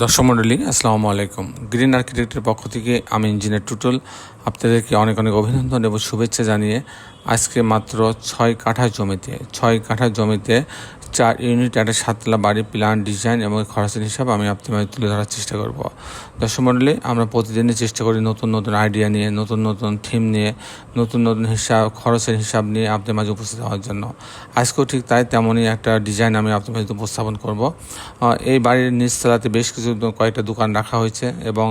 দর্শক মণ্ডলী আসসালামু আলাইকুম। গ্রিন আর্কিটেক্টের পক্ষ থেকে আমি ইঞ্জিনিয়ার টুটুল। আপনাদেরকে অনেক অনেক অভিনন্দন এবং শুভেচ্ছা জানিয়ে আজকে মাত্র ছয় কাঠা জমিতে, ছয় কাঠা জমিতে চার ইউনিট একটা সাতলা বাড়ির প্ল্যান ডিজাইন এবং খরচের হিসাব আমি আপনাদের তুলে ধরার চেষ্টা করব। দর্শক আমরা প্রতিদিনই চেষ্টা করি নতুন নতুন আইডিয়া নিয়ে, নতুন নতুন থিম নিয়ে, নতুন নতুন হিসাব, খরচের হিসাব নিয়ে আপনাদের মাঝে উপস্থিত হওয়ার জন্য। আজকেও ঠিক তাই তেমনই একটা ডিজাইন আমি আপনাদের মাঝে উপস্থাপন করব। এই বাড়ির নিচতলাতে বেশ কিছু কয়েকটা দোকান রাখা হয়েছে এবং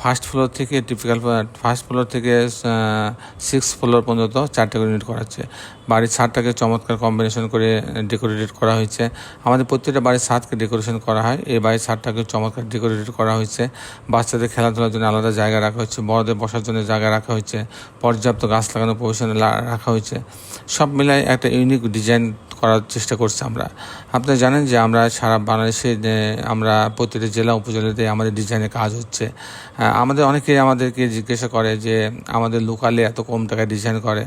ফার্স্ট ফ্লোর থেকে টিপিক্যাল ফার্স্ট ফ্লোর থেকে সিক্স ফ্লোর পর্যন্ত চারটে করে ইউনিট করা হচ্ছে বাড়ির ছাদটাকে চমৎকার কম্বিনেশন করে ডেকোরেটেড করা হয়েছে। আমাদের প্রত্যেকটা বাড়ির ছাদকে ডেকোরেশন করা হয়। এই বাড়ির ছাদটাকে চমৎকার ডেকোরেটেড করা হয়েছে। বাচ্চাদের খেলাধুলার জন্য আলাদা জায়গা রাখা হয়েছে। বড়দের বসার জন্য জায়গা রাখা হয়েছে। পর্যাপ্ত গাছ লাগানো পজিশনে রাখা হয়েছে। সব মিলাই একটা ইউনিক ডিজাইন করার চেষ্টা করছি আমরা। আপনারা জানেন যে আমরা সারা বাংলাদেশে আমরা প্রতিটা জেলা উপজেলাতে আমাদের ডিজাইনের কাজ হচ্ছে। আমাদের অনেকেই আমাদেরকে জিজ্ঞাসা করে যে আমাদের লোকালে এত কম টাকায় ডিজাইন করে।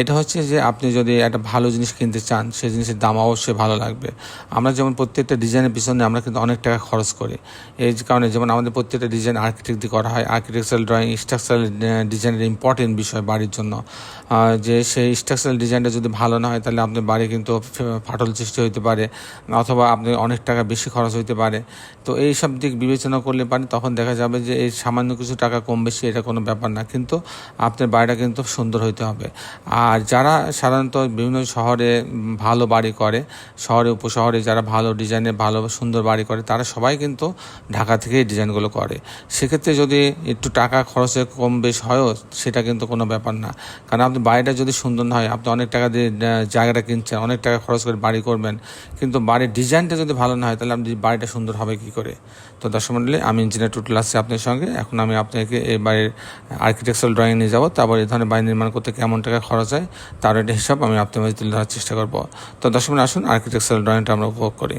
এটা হচ্ছে যে আপনি যদি একটা ভালো জিনিস কিনতে চান, সেই জিনিসের দাম অবশ্যই ভালো লাগবে। আমরা যেমন প্রত্যেকটা ডিজাইনের পিছনে আমরা কিন্তু অনেক টাকা খরচ করি। এই কারণে যেমন আমাদের প্রত্যেকটা ডিজাইন আর্কিটেক্ট দিয়ে করা হয় আর্কিটেকচারাল ড্রয়িং স্ট্রাকচারাল ডিজাইনের ইম্পর্টেন্ট বিষয় বাড়ির জন্য। যে সেই স্ট্রাকচারাল ডিজাইনটা যদি ভালো না হয়, তাহলে আপনার বাড়ি কিন্তু ফাটল সৃষ্টি হতে পারে, অথবা আপনি অনেক টাকা বেশি খরচ হইতে পারে। তো এই সব দিক বিবেচনা করলে পারে, তখন দেখা যাবে যে এই সামান্য কিছু টাকা কম বেশি এটা কোনো ব্যাপার না, কিন্তু আপনার বাড়িটা কিন্তু সুন্দর হইতে হবে। আর যারা সাধারণত বিভিন্ন শহরে ভালো বাড়ি করে, শহরে, উপশহরে যারা ভালো ডিজাইনে, ভালো, সুন্দর বাড়ি করে, তারা সবাই কিন্তু ঢাকা থেকে এই ডিজাইনগুলো করে। সেক্ষেত্রে যদি একটু টাকা খরচে কম বেশ হয়ও, সেটা কিন্তু কোনো ব্যাপার না। কারণ আপনি বাড়িটা যদি সুন্দর না হয়, আপনি অনেক টাকা দিয়ে জায়গাটা কিনছেন, অনেক টাকা খরচ করে বাড়ি করবেন। কিন্তু বাড়ির ডিজাইনটা যদি ভালো না হয়, তাহলে আপনি বাড়িটা সুন্দর হবে কি করে? তো দর্শক মন্ডলী, আমি ইঞ্জিনিয়ার টুটুল আসছি আপনার সঙ্গে। এখন আমি আপনাকে এই বাড়ির আর্কিটেকচারাল ড্রয়িং নিয়ে যাব। তারপর এই ধরনের বাড়ি নির্মাণ করতে কেমন টাকা খরচ হয়, তার একটা হিসাব আমি আপনার মাঝে তুলে ধরার চেষ্টা করব। তো দর্শক আসুন আর্কিটেকচারাল ড্রয়িংটা আমরা উপভোগ করি।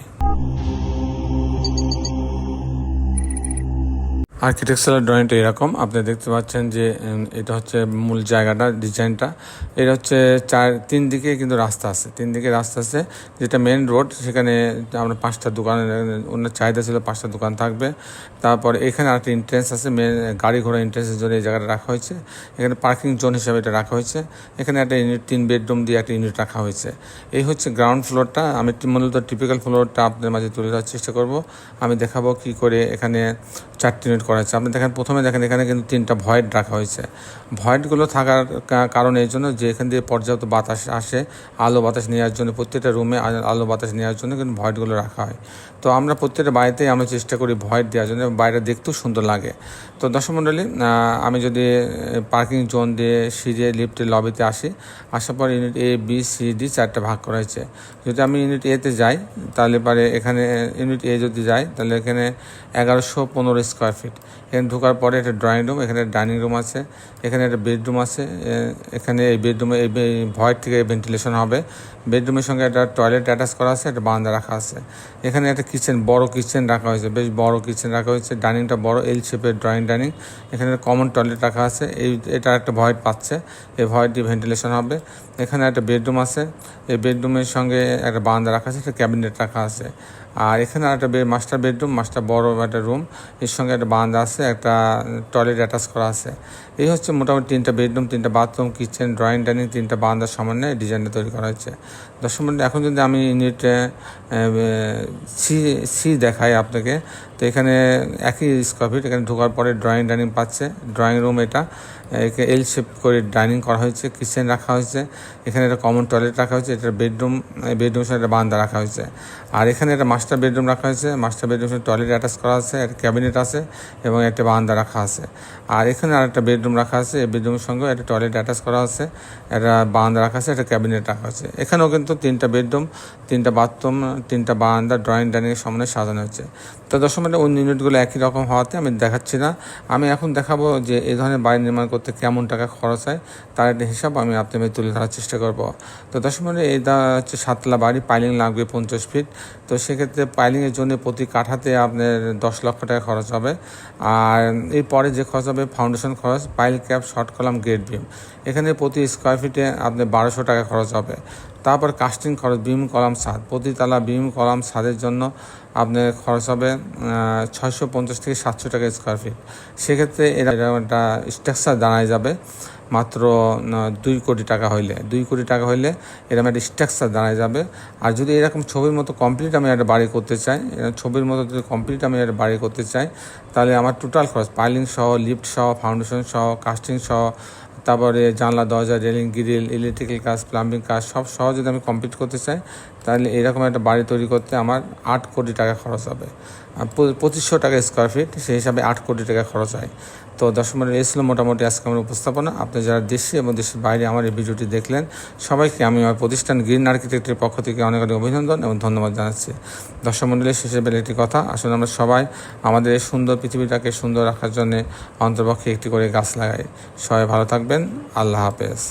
আর্কিটেকচারাল ড্রয়িংটা এরকম। আপনি দেখতে পাচ্ছেন যে এটা হচ্ছে মূল জায়গাটা, ডিজাইনটা। এটা হচ্ছে চার, তিন দিকে কিন্তু রাস্তা আছে। তিন দিকে রাস্তা আছে, যেটা মেন রোড সেখানে আমরা পাঁচটা দোকান, অন্য চাহিদা ছিল পাঁচটা দোকান থাকবে। তারপর এখানে আরেকটা ইন্ট্রেন্স আছে মেন গাড়ি ঘোড়া ইন্ট্রেন্সের জন্য এই জায়গাটা রাখা হয়েছে। এখানে পার্কিং জোন হিসাবে এটা রাখা হয়েছে। এখানে একটা ইউনিট তিন বেডরুম দিয়ে একটা ইউনিট রাখা হয়েছে। এই হচ্ছে গ্রাউন্ড ফ্লোরটা আমি মূলত টিপিক্যাল ফ্লোরটা আপনাদের মাঝে তুলে ধরার চেষ্টা করব। আমি দেখাবো কি করে এখানে চারটি ইউনিট করা হয়েছে আপনি দেখেন, প্রথমে দেখেন এখানে কিন্তু তিনটা ভয়েড রাখা হয়েছে। ভয়েডগুলো থাকার কারণ এই জন্য যে এখান দিয়ে পর্যাপ্ত বাতাস আসে, আলো বাতাস নেওয়ার জন্য প্রত্যেকটা রুমে আলো বাতাস নেওয়ার জন্য কিন্তু ভয়েডগুলো রাখা হয়। তো আমরা প্রত্যেকটা বাড়িতেই আমরা চেষ্টা করি ভয়েড দেওয়ার জন্য, বাইরে দেখতেও সুন্দর লাগে। তো দর্শক আমি যদি পার্কিং জোন দিয়ে সিঁড়ে লিফটের লবিতে আসি, আসার পর unit A B C D চারটা ভাগ করা হয়েছে। যদি আমি ইউনিট এতে যাই, তাহলে পারে এখানে ইউনিট এ যদি যাই তাহলে এখানে এগারোশো পনেরো স্কোয়ার ফিট এখানে ঢোকার পরে একটা ড্রয়িং রুম এখানে ডাইনিং রুম আছে, এখানে একটা বেডরুম আছে এখানে এই বেডরুমে এই ভয়ের থেকে ভেন্টিলেশন হবে। বেডরুমের সঙ্গে একটা টয়লেট অ্যাটাচ করা আছে, একটা বারান্দা রাখা আছে। এখানে একটা কিচেন বড় কিচেন রাখা হয়েছে, বেশ বড় কিচেন রাখা হয়েছে। ডাইনিংটা বড় এল শেপের ড্রয়িং ডাইনিং এখানে কমন টয়লেট রাখা আছে, এই, এটা একটা ভয়েড পাচ্ছে, এই ভয়েডটি ভেন্টিলেশন হবে। এখানে একটা বেডরুম আছে, এই বেডরুমের সঙ্গে একটা বারান্দা রাখা আছে, একটা ক্যাবিনেট রাখা আছে। আর এখানে একটা মাস্টার বেডরুম মাস্টার বড় একটা রুম এর সঙ্গে একটা বারান্দা আছে, একটা টয়লেট অ্যাটাচ করা আছে। এই হচ্ছে মোটামুটি তিনটা বেডরুম তিনটা বাথরুম কিচেন ড্রয়িং ডাইনিং তিনটা বান্ধার সমন্বয়ে ডিজাইনটা তৈরি করা হয়েছে। দর্শক এখন যদি আমি ইউনিট সি সি দেখাই আপনাকে তো এখানে একই স্কোয়ার ফিট এখানে ঢোকার পরে ড্রয়িং ডাইনিং পাচ্ছে। ড্রয়িং রুম এটা। একে এল শেপ করে ডাইনিং করা হয়েছে কিচেন রাখা হয়েছে। এখানে একটা কমন টয়লেট রাখা হয়েছে, এটা বেডরুম বেডরুমের সাথে একটা বারান্দা রাখা হয়েছে। আর এখানে একটা মাস্টার বেডরুম রাখা হয়েছে। মাস্টার বেডরুমের সাথে টয়লেট অ্যাটাচ করা আছে, একটা ক্যাবিনেট আছে এবং একটা বারান্দা রাখা আছে। আর এখানে আরেকটা বেডরুম রাখা আছে, এই বেডরুমের সঙ্গে একটা টয়লেট অ্যাটাচ করা আছে, একটা বারান্দা রাখা আছে, একটা ক্যাবিনেট রাখা আছে। এখানেও কিন্তু তিনটা বেডরুম তিনটা বাথরুম তিনটা বারান্দা ড্রয়িং ডাইনিংয়ের সামনে সাজানো হয়েছে। তো দশ মিনিটে অন্য ইউনিটগুলো একই রকম হওয়াতে আমি দেখাচ্ছি না। আমি এখন দেখাবো যে এই ধরনের বাড়ি নির্মাণ করতে কেমন টাকা খরচ হয়, তার একটা হিসাব আমি আপনাদের তুলে ধরার চেষ্টা করব। তো দশ মিনিটে এটা হচ্ছে সাতলা বাড়ি পাইলিং লাগবে পঞ্চাশ ফিট তো সেক্ষেত্রে পাইলিংয়ের জন্য প্রতি কাঠাতে আপনার দশ লক্ষ টাকা খরচ হবে। আর এরপরে যে খরচ হবে ফাউন্ডেশন খরচ pile cap short column gate beam এখানে প্রতি স্কোয়ার ফিটে আপনার বারোশো টাকা খরচ হবে। তারপর কাস্টিং খরচ, বিম, কলাম ছাদ প্রতিতলা বিম, কলাম ছাদের জন্য আপনার খরচ হবে ছয়শো পঞ্চাশ থেকে সাতশো টাকা স্কোয়ার ফিট সেক্ষেত্রে এরা এরকম একটা স্ট্রাকচার দাঁড়ায় যাবে, মাত্র দুই কোটি টাকা হইলে। দুই কোটি টাকা হইলে এরকম একটা স্ট্রাকচার দাঁড়ায় যাবে। আর যদি এরকম ছবির মতো কমপ্লিট আমি একটা বাড়ি করতে চাই ছবির মতো যদি কমপ্লিট আমি একটা বাড়ি করতে চাই, তাহলে আমার টোটাল খরচ পাইলিং সহ লিফট সহ ফাউন্ডেশন সহ কাস্টিং সহ তারপরে জানলা, দরজা, রেলিং, গ্রিল, ইলেকট্রিক্যাল কাজ, প্লাম্বিং কাজ সব সহজে আমি কমপ্লিট করতে চাই। তাহলে এরকম একটা বাড়ি তৈরি করতে আমার আট কোটি টাকা খরচ হবে। পঁচিশশো টাকা স্কোয়ার ফিট সেই হিসাবে আট কোটি টাকা খরচ হয়। তো দর্শক মন্ডলী, এই ছিল মোটামুটি আজকে আমার উপস্থাপনা। আপনি যারা দেশে এবং দেশের বাইরে আমার এই ভিডিওটি দেখলেন, সবাইকে আমি আমার প্রতিষ্ঠান গ্রিন আর্কিটেক্টের পক্ষ থেকে অনেক অনেক অভিনন্দন এবং ধন্যবাদ জানাচ্ছি। দর্শক মন্ডলীর শেষে বেলে একটি কথা। আসলে আমরা সবাই আমাদের এই সুন্দর পৃথিবীটাকে সুন্দর রাখার জন্য অন্তর্পক্ষে একটি করে গাছ লাগাই। সবাই ভালো থাকবেন। আল্লাহ হাফেজ।